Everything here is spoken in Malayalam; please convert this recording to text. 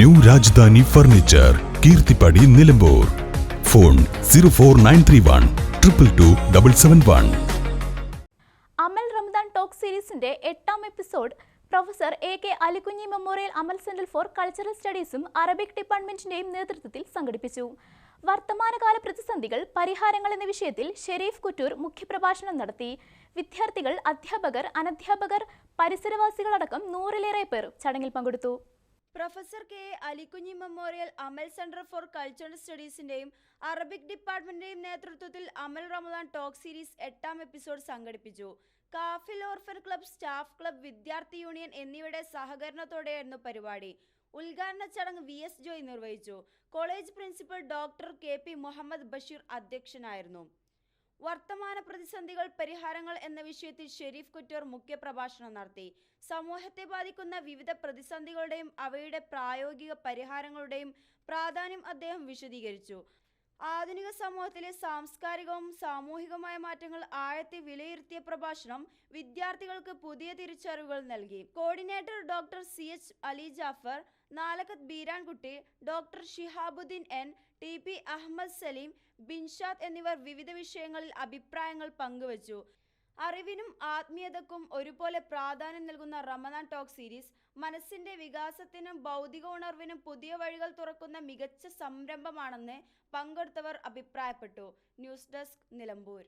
New Rajadhani furniture Keerthippadi Nilambur. Phone zero four nine three one triple two double seven one. Amal Ramadan talk സീരീസിന്റെ എട്ടാം episode professor A K Alikunji memorial Amal centre for cultural സ്റ്റഡീസും Arabic ഡിപ്പാർട്ട്മെന്റിന്റെയും നേതൃത്വത്തിൽ സംഘടിപ്പിച്ചു. വർത്തമാനകാല പ്രതിസന്ധികൾ പരിഹാരങ്ങൾ എന്ന വിഷയത്തിൽ ഷെരീഫ് കുറ്റൂർ മുഖ്യപ്രഭാഷണം നടത്തി. വിദ്യാർത്ഥികൾ അധ്യാപകർ അനധ്യാപകർ പരിസരവാസികളടക്കം നൂറിലേറെ പേർ ചടങ്ങിൽ പങ്കെടുത്തു. Professor K A Alikunji memorial Amal centre for cultural സ്റ്റഡീസിന്റെയും Arabic ഡിപ്പാർട്ട്മെന്റിന്റെയും നേതൃത്വത്തിൽ അമൽ റമദാൻ ടോക്ക് സീരീസ് എട്ടാം എപ്പിസോഡ് സംഘടിപ്പിച്ചു. Kafil orphan club staff club വിദ്യാർത്ഥി യൂണിയൻ എന്നിവയുടെ സഹകരണത്തോടെയായിരുന്നു പരിപാടി. ഉദ്ഘാടന ചടങ്ങ് വി എസ് ജോയ് നിർവഹിച്ചു. College principal doctor K P Muhammad Basheer അധ്യക്ഷനായിരുന്നു. വർത്തമാന പ്രതിസന്ധികൾ പരിഹാരങ്ങൾ എന്ന വിഷയത്തിൽ ഷെരീഫ് കുറ്റൂർ മുഖ്യപ്രഭാഷണം നടത്തി. സമൂഹത്തെ ബാധിക്കുന്ന വിവിധ പ്രതിസന്ധികളുടെയും അവയുടെ പ്രായോഗിക പരിഹാരങ്ങളുടെയും പ്രാധാന്യം അദ്ദേഹം വിശദീകരിച്ചു. ആധുനിക സമൂഹത്തിലെ സാംസ്കാരികവും സാമൂഹികവുമായ മാറ്റങ്ങൾ ആഴത്തിൽ വിലയിരുത്തിയ പ്രഭാഷണം വിദ്യാർത്ഥികൾക്ക് പുതിയ തിരിച്ചറിവുകൾ നൽകി. Coordinator doctor C H Ali Jafar Nalakath Beerankutty doctor Shihabuddin N T P Ahammed Saleem Binshad എന്നിവർ വിവിധ വിഷയങ്ങളിൽ അഭിപ്രായങ്ങൾ പങ്കുവച്ചു. അറിവിനും ആത്മീയതക്കും ഒരുപോലെ പ്രാധാന്യം നൽകുന്ന റമദാൻ ടോക്ക് സീരീസ് മനസ്സിന്റെ വികാസത്തിനും ഭൗതിക ഉണർവിനും പുതിയ വഴികൾ തുറക്കുന്ന മികച്ച സംരംഭമാണെന്ന് പങ്കെടുത്തവർ അഭിപ്രായപ്പെട്ടു. News desk Nilambur.